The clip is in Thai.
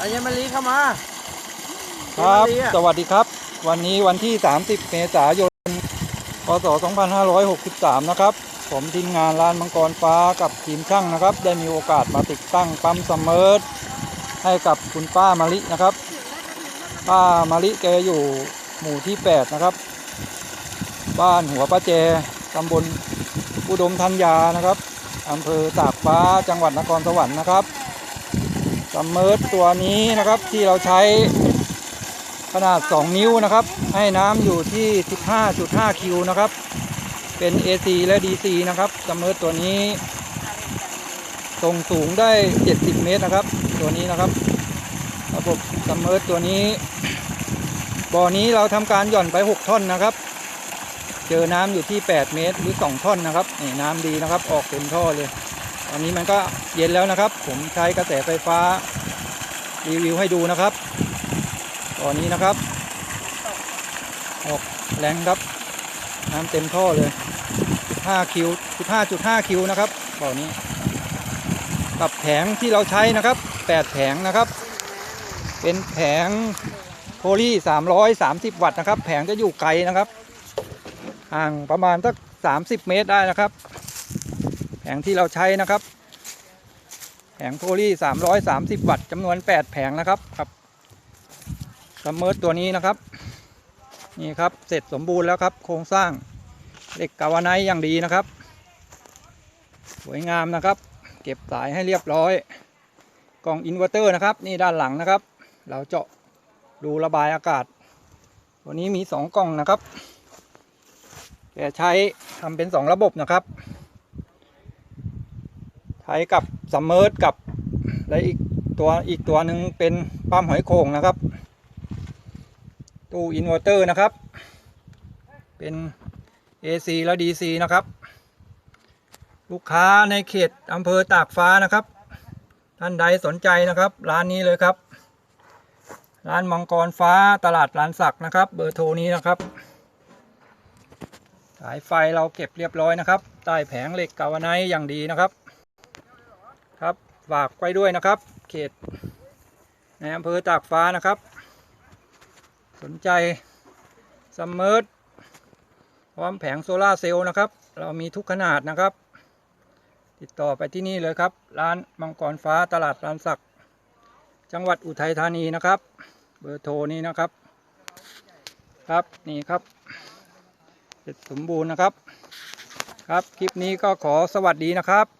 อัญมลีเข้ามาครับเจมส์ลีอะสวัสดีครับ วันนี้วันที่ 30 เมษายน พศ 2563 นะครับ ผมทีมงานร้านมังกรฟ้ากับทีมช่างนะครับ ได้มีโอกาสมาติดตั้งปั๊มซัมเมอร์ให้กับคุณป้ามะลินะครับ ป้ามะลิแกอยู่หมู่ที่ 8 นะครับ บ้านหัวป้าแจตำบลอุดมธัญญานะครับอำเภอตากฟ้าจังหวัดนครสวรรค์นะครับ ซัมเมอร์ตัวนี้นะครับที่เราใช้ขนาด 2 นิ้วนะครับ ให้น้ำอยู่ที่ 15.5 คิวนะครับ เป็น AC และ DC นะครับซัมเมอร์ตัวนี้ทรงสูงได้ 70 เมตรนะครับ ตัวนี้นะครับ ระบบซัมเมอร์ตัวนี้บ่อนี้เราทำการหย่อนไป 6 ท่อนนะครับ เจอน้ำอยู่ที่ 8 เมตรหรือ 2 ท่อนนะครับนี่น้ำดีนะครับ ออกเต็มท่อเลย ตอนนี้มันก็เย็นแล้วนะครับ ผมใช้กระแสไฟฟ้ารีวิวให้ดูนะครับ ตอนนี้นะครับ ออกแรงครับ น้ำเต็มท่อเลย 15 คิว 15.5 คิวนะครับบ่อนี้กับแผงที่เราใช้นะครับ 8 แผงนะครับ เป็นแผงโพลี330 วัตต์นะครับ แผงจะอยู่ไกลนะครับ ห่างประมาณสัก 30 เมตรได้นะครับ งที่เราใช้นะครับแผงโพลี330 วัตต์จำนวน 8 แผงนะครับครับซัมเมอร์ตัวนี้นะครับ นี่ครับเสร็จสมบูรณ์แล้วครับ โครงสร้างเหล็กกาวไนอย่างดีนะครับ สวยงามนะครับ เก็บสายให้เรียบร้อยกล่องอินเวอร์เตอร์นะครับ นี่ด้านหลังนะครับ เราเจาะดูระบายอากาศ ตัวนี้มีสองกล่องนะครับแกใช้ทำเป็นสองระบบนะครับ ช้กับซัมเมอร์กับและอีกตัวอีกตัวหนึ่งเป็นปั๊มหอยโข่งนะครับ ตู้อินเวอร์เตอร์นะครับ เป็น AC และ DC นะครับ ลูกค้าในเขตอำเภอตากฟ้านะครับ ท่านใดสนใจนะครับ ร้านนี้เลยครับ ร้านมังกรฟ้าตลาดร้านศักดิ์นะครับ เบอร์โทรนี้นะครับ สายไฟเราเก็บเรียบร้อยนะครับ ใต้แผงเหล็กกาวาไนอย่างดีนะครับ ครับฝากไว้ด้วยนะครับ เขตในอำเภอตากฟ้านะครับ สนใจซัมเมอร์พร้อมแผงโซลาเซลล์นะครับ เรามีทุกขนาดนะครับ ติดต่อไปที่นี่เลยครับ ร้านมังกรฟ้าตลาดร้านศัก จังหวัดอุทัยธานีนะครับ เบอร์โทรนี้นะครับ ครับนี่ครับเสร็จสมบูรณ์นะครับ ครับ คลิปนี้ก็ขอสวัสดีนะครับ